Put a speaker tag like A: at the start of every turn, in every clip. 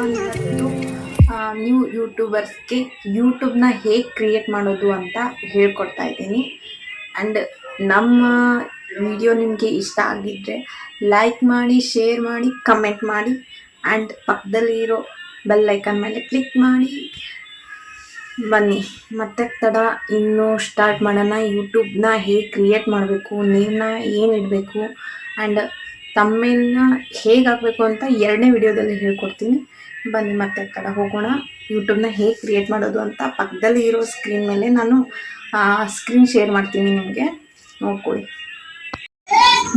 A: ನಾನಿವತ್ತು ನ್ಯೂ ಯೂಟ್ಯೂಬರ್ಸ್ಗೆ ಯೂಟ್ಯೂಬ್ನ ಹೇಗೆ ಕ್ರಿಯೇಟ್ ಮಾಡೋದು ಅಂತ ಹೇಳ್ಕೊಡ್ತಾ ಇದ್ದೀನಿ. ಆ್ಯಂಡ್ ನಮ್ಮ ವಿಡಿಯೋ ನಿಮಗೆ ಇಷ್ಟ ಆಗಿದ್ದರೆ ಲೈಕ್ ಮಾಡಿ ಶೇರ್ ಮಾಡಿ ಕಮೆಂಟ್ ಮಾಡಿ ಆ್ಯಂಡ್ ಪಕ್ಕದಲ್ಲಿರೋ ಬೆಲ್ಲೈಕನ್ ಮೇಲೆ ಕ್ಲಿಕ್ ಮಾಡಿ. ಬನ್ನಿ, ಮತ್ತೆ ತಡ, ಇನ್ನೂ ಸ್ಟಾರ್ಟ್ ಮಾಡೋಣ. ಯೂಟ್ಯೂಬ್ನ ಹೇಗೆ ಕ್ರಿಯೇಟ್ ಮಾಡಬೇಕು ನೇಮ್ನ ಏನು ಇಡಬೇಕು ಆ್ಯಂಡ್ ತಮ್ಮೇಲ್ನ ಹೇಗಾಗಬೇಕು ಅಂತ ಎರಡನೇ ವಿಡಿಯೋದಲ್ಲಿ ಹೇಳ್ಕೊಡ್ತೀನಿ. ಬನ್ನಿ ಮತ್ತೆ ಕಡೆ ಹೋಗೋಣ. ಯೂಟ್ಯೂಬ್ನ ಹೇಗೆ ಕ್ರಿಯೇಟ್ ಮಾಡೋದು ಅಂತ ಪಕ್ಕದಲ್ಲಿ ಇರೋ ಸ್ಕ್ರೀನ್ ಮೇಲೆ ನಾನು ಸ್ಕ್ರೀನ್ ಶೇರ್ ಮಾಡ್ತೀನಿ ನಿಮಗೆ. ನೋಡ್ಕೊಳ್ಳಿ.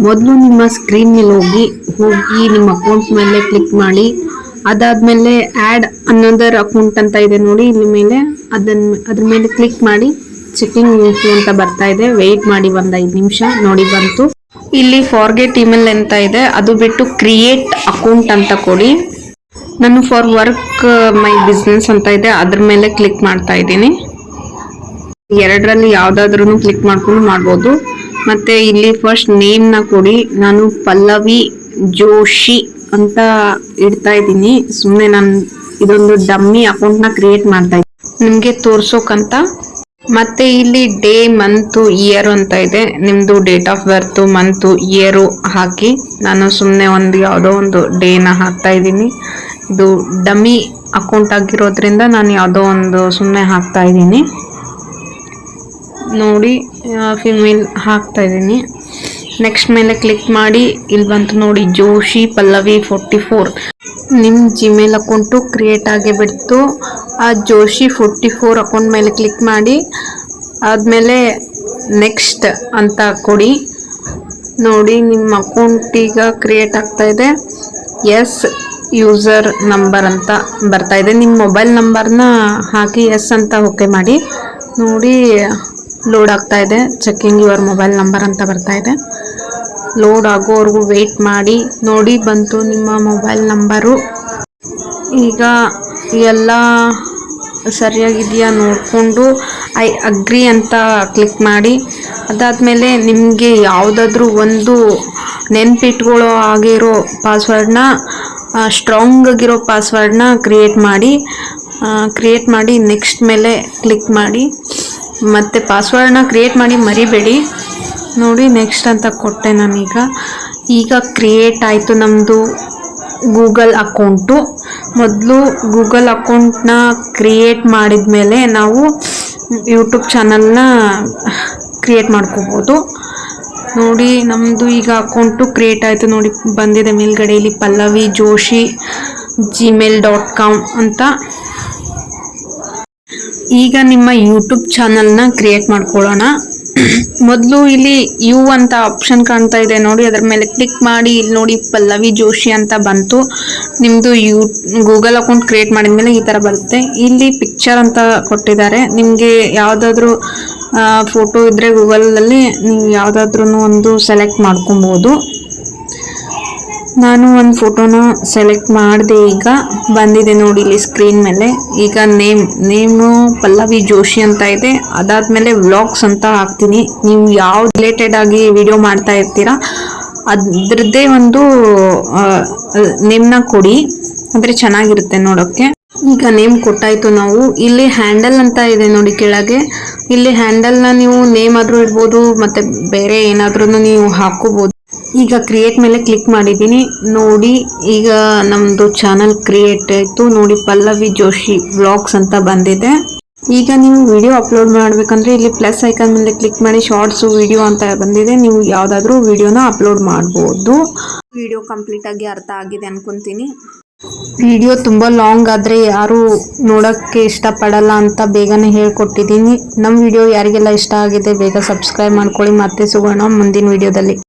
B: ಮೊದಲು ನಿಮ್ಮ ಸ್ಕ್ರೀನ್ ಮೇಲೆ ಹೋಗಿ ಹೋಗಿ ನಿಮ್ಮ ಅಕೌಂಟ್ ಮೇಲೆ ಕ್ಲಿಕ್ ಮಾಡಿ, ಅದಾದಮೇಲೆ ಆ್ಯಡ್ ಅನ್ನೋದರ್ ಅಕೌಂಟ್ ಅಂತ ಇದೆ ನೋಡಿ ಇಲ್ಲಿ ಮೇಲೆ. ಅದನ್ನ ಅದ್ರ ಮೇಲೆ ಕ್ಲಿಕ್ ಮಾಡಿ ಚೆಕಿಂಗ್ ಅಂತ ಬರ್ತಾ ಇದೆ. ವೆಯ್ಟ್ ಮಾಡಿ ಒಂದು ನಿಮಿಷ, ನೋಡಿ ಬಂತು. ಇಲ್ಲಿ ಫಾರ್ಗೆಟ್ ಇಮೇಲ್ ಅಂತ ಇದೆ. ಅದು ಬಿಟ್ಟು ಕ್ರಿಯೇಟ್ ಅಕೌಂಟ್ ಅಂತ ಕೊಡಿ. ನಾನು ಫಾರ್ ವರ್ಕ್ ಮೈ ಬಿಸ್ನೆಸ್ ಅಂತ ಇದೆ. ಅದ್ರ ಮೇಲೆ ಕ್ಲಿಕ್ ಮಾಡ್ತಾ ಇದ್ದೀನಿ. ಎರಡರಲ್ಲಿ ಯಾವ್ದಾದ್ರು ಕ್ಲಿಕ್ ಮಾಡ್ಕೊಂಡು ಮಾಡ್ಬೋದು. ಮತ್ತೆ ಇಲ್ಲಿ ಫಸ್ಟ್ ನೇಮ್ನ ಕೊಡಿ. ನಾನು ಪಲ್ಲವಿ ಜೋಶಿ ಅಂತ ಇಡ್ತಾ ಇದ್ದೀನಿ. ಸುಮ್ಮನೆ ನಾನು ಇದೊಂದು ಡಮ್ಮಿ ಅಕೌಂಟ್ನ ಕ್ರಿಯೇಟ್ ಮಾಡ್ತಾ ಇದ್ದೀನಿ. ನಿಮ್ಗೆ ತೋರ್ಸೋಕಂತ ಮತ್ತೆ ಇಲ್ಲಿ ಡೇ ಮಂತ್ ಇಯರ್ ಅಂತ ಇದೆ. ನಿಮ್ದು date of birth month year ಹಾಕಿ. ನಾನು ಸುಮ್ಮನೆ ಒಂದು ಯಾವುದೋ ಒಂದು ಡೇನ ಹಾಕ್ತಾ ಇದ್ದೀನಿ. ಇದು ಡಮ್ಮಿ ಅಕೌಂಟ್ ಆಗಿರೋದ್ರಿಂದ ನಾನು ಯಾವುದೋ ಒಂದು ಸುಮ್ಮನೆ ಹಾಕ್ತಾ ಇದ್ದೀನಿ. ನೋಡಿ ಫಿಮೇಲ್ ಹಾಕ್ತಾ ಇದ್ದೀನಿ. ನೆಕ್ಸ್ಟ್ ಮೇಲೆ ಕ್ಲಿಕ್ ಮಾಡಿ ಇಲ್ಲಿ ಬಂತು ನೋಡಿ ಜೋಶಿ ಪಲ್ಲವಿ ಫೋರ್ಟಿ ಫೋರ್ ನಿಮ್ಮ ಜಿಮೇಲ್ ಅಕೌಂಟು ಕ್ರಿಯೇಟ್ ಆಗೇ ಬಿಡ್ತು. ಆ ಜೋಶಿ ಫೋರ್ಟಿ ಫೋರ್ ಅಕೌಂಟ್ ಮೇಲೆ ಕ್ಲಿಕ್ ಮಾಡಿ. ಆದಮೇಲೆ ನೆಕ್ಸ್ಟ್ ಅಂತ ಕೊಡಿ. ನೋಡಿ, ನಿಮ್ಮ ಅಕೌಂಟ್ ಈಗ ಕ್ರಿಯೇಟ್ ಆಗ್ತಾ ಇದೆ. ಎಸ್ ಯೂಸರ್ ನಂಬರ್ ಅಂತ ಬರ್ತಾ ಇದೆ. ನಿಮ್ಮ ಮೊಬೈಲ್ ನಂಬರ್ನ ಹಾಕಿ ಎಸ್ ಅಂತ ಓಕೆ ಮಾಡಿ. ನೋಡಿ ಲೋಡ್ ಆಗ್ತಾ ಇದೆ. ಚೆಕಿಂಗ್ ಯುವರ್ ಮೊಬೈಲ್ ನಂಬರ್ ಅಂತ ಬರ್ತಾ ಇದೆ. ಲೋಡ್ ಆಗೋವರೆಗೂ ವೆಯ್ಟ್ ಮಾಡಿ. ನೋಡಿ ಬಂತು ನಿಮ್ಮ ಮೊಬೈಲ್ ನಂಬರು ಈಗ ಎಲ್ಲ ಸರಿಯಾಗಿದೆಯಾ ನೋಡಿಕೊಂಡು ಐ ಅಗ್ರಿ ಅಂತ ಕ್ಲಿಕ್ ಮಾಡಿ. ಅದಾದಮೇಲೆ ನಿಮಗೆ ಯಾವುದಾದ್ರೂ ಒಂದು ನೆನ್ಪಿಟ್ಕೊಳ್ಳೋ ಆಗಿರೋ ಪಾಸ್ವರ್ಡ್ನ ಸ್ಟ್ರಾಂಗ್ ಆಗಿರೋ ಪಾಸ್ವರ್ಡ್ನ ಕ್ರಿಯೇಟ್ ಮಾಡಿ ಕ್ರಿಯೇಟ್ ಮಾಡಿ ನೆಕ್ಸ್ಟ್ ಮೇಲೆ ಕ್ಲಿಕ್ ಮಾಡಿ. ಮತ್ತು ಪಾಸ್ವರ್ಡ್ನ ಕ್ರಿಯೇಟ್ ಮಾಡಿ ಮರಿಬೇಡಿ. ನೋಡಿ ನೆಕ್ಸ್ಟ್ ಅಂತ ಕೊಟ್ಟೆ ನಾನೀಗ. ಈಗ ಕ್ರಿಯೇಟ್ ಆಯಿತು ನಮ್ಮದು ಗೂಗಲ್ ಅಕೌಂಟು ಮೊದಲು ಗೂಗಲ್ ಅಕೌಂಟ್ನ ಕ್ರಿಯೇಟ್ ಮಾಡಿದ ಮೇಲೆ ನಾವು ಯೂಟ್ಯೂಬ್ ಚಾನಲ್ನ ಕ್ರಿಯೇಟ್ ಮಾಡ್ಕೋಬೋದು. ನೋಡಿ ನಮ್ಮದು ಈಗ ಅಕೌಂಟು ಕ್ರಿಯೇಟ್ ಆಯಿತು. ನೋಡಿ ಬಂದಿದೆ ಮೇಲ್ಗಡೆ ಇಲ್ಲಿ Pallavi Joshi Gmail dot com ಅಂತ. ಈಗ ನಿಮ್ಮ ಯೂಟ್ಯೂಬ್ ಚಾನಲ್ನ ಕ್ರಿಯೇಟ್ ಮಾಡ್ಕೊಳ್ಳೋಣ. ಮೊದಲು ಇಲ್ಲಿ ಯು ಅಂತ ಆಪ್ಷನ್ ಕಾಣ್ತಾ ಇದೆ ನೋಡಿ, ಅದರ ಮೇಲೆ ಕ್ಲಿಕ್ ಮಾಡಿ, ಇಲ್ಲಿ ನೋಡಿ ಪಲ್ಲವಿ ಜೋಶಿ ಅಂತ ಬಂತು. ನಿಮ್ಮದು ಯೂ ಗೂಗಲ್ ಅಕೌಂಟ್ ಕ್ರಿಯೇಟ್ ಮಾಡಿದ್ಮೇಲೆ ಈ ಥರ ಬರುತ್ತೆ. ಇಲ್ಲಿ ಪಿಕ್ಚರ್ ಅಂತ ಕೊಟ್ಟಿದ್ದಾರೆ. ನಿಮಗೆ ಯಾವುದಾದ್ರೂ ಫೋಟೋ ಇದ್ದರೆ ಗೂಗಲಲ್ಲಿ ನೀವು ಯಾವುದಾದ್ರೂ ಒಂದು ಸೆಲೆಕ್ಟ್ ಮಾಡ್ಕೊಬೋದು. ನಾನು ಒಂದು ಫೋಟೋನ ಸೆಲೆಕ್ಟ್ ಮಾಡಿದೆ ಈಗ ಬಂದಿದೆ ನೋಡಿ ಇಲ್ಲಿ ಸ್ಕ್ರೀನ್ ಮೇಲೆ. ಈಗ ನೇಮ್, ನೇಮು ಪಲ್ಲವಿ ಜೋಶಿ ಅಂತ ಇದೆ. ಅದಾದಮೇಲೆ ವ್ಲಾಗ್ಸ್ ಅಂತ ಹಾಕ್ತೀನಿ. ನೀವು ಯಾವ ರಿಲೇಟೆಡ್ ಆಗಿ ವಿಡಿಯೋ ಮಾಡ್ತಾ ಇರ್ತೀರಾ, ಅದ್ರದ್ದೇ ಒಂದು ನೇಮ್ನ ಕೊಡಿ. ಅಂದರೆ ಚೆನ್ನಾಗಿರುತ್ತೆ ನೋಡೋಕ್ಕೆ. ಈಗ ನೇಮ್ ಕೊಟ್ಟಾಯಿತು ನಾವು. ಇಲ್ಲಿ ಹ್ಯಾಂಡಲ್ ಅಂತ ಇದೆ ನೋಡಿ ಕೆಳಗೆ. ಇಲ್ಲಿ ಹ್ಯಾಂಡಲ್ನ ನೀವು ನೇಮ್ ಆದರೂ ಇರ್ಬೋದು, ಮತ್ತು ಬೇರೆ ಏನಾದ್ರೂ ನೀವು ಹಾಕೋಬೋದು ಈಗ ಕ್ರಿಯೇಟ್ ಮೇಲೆ ಕ್ಲಿಕ್ ಮಾಡಿದ್ದೀನಿ. ನೋಡಿ ಈಗ ನಮ್ಮದು ಚಾನಲ್ ಕ್ರಿಯೇಟ್ ಆಯಿತು. ನೋಡಿ ಪಲ್ಲವಿ ಜೋಶಿ ಬ್ಲಾಗ್ಸ್ ಅಂತ ಬಂದಿದೆ. ಈಗ ನೀವು ವಿಡಿಯೋ ಅಪ್ಲೋಡ್ ಮಾಡಬೇಕಂದ್ರೆ ಇಲ್ಲಿ ಪ್ಲಸ್ ಐಕನ್ ಮೇಲೆ ಕ್ಲಿಕ್ ಮಾಡಿ ಶಾರ್ಟ್ಸು ವಿಡಿಯೋ ಅಂತ ಬಂದಿದೆ. ನೀವು ಯಾವುದಾದ್ರೂ ವಿಡಿಯೋನ ಅಪ್ಲೋಡ್ ಮಾಡ್ಬೋದು. ವಿಡಿಯೋ ಕಂಪ್ಲೀಟ್ ಆಗಿ ಅರ್ಥ ಆಗಿದೆ ಅನ್ಕೊಂತೀನಿ. ವಿಡಿಯೋ ತುಂಬ ಲಾಂಗ್ ಆದರೆ ಯಾರು ನೋಡೋಕ್ಕೆ ಇಷ್ಟಪಡಲ್ಲ ಅಂತ ಬೇಗನೆ ಹೇಳ್ಕೊಟ್ಟಿದ್ದೀನಿ. ನಮ್ಮ ವಿಡಿಯೋ ಯಾರಿಗೆಲ್ಲ ಇಷ್ಟ ಆಗಿದೆ ಬೇಗ ಸಬ್ಸ್ಕ್ರೈಬ್ ಮಾಡ್ಕೊಳ್ಳಿ. ಮತ್ತೆ ಸಿಗೋಣ ಮುಂದಿನ ವಿಡಿಯೋದಲ್ಲಿ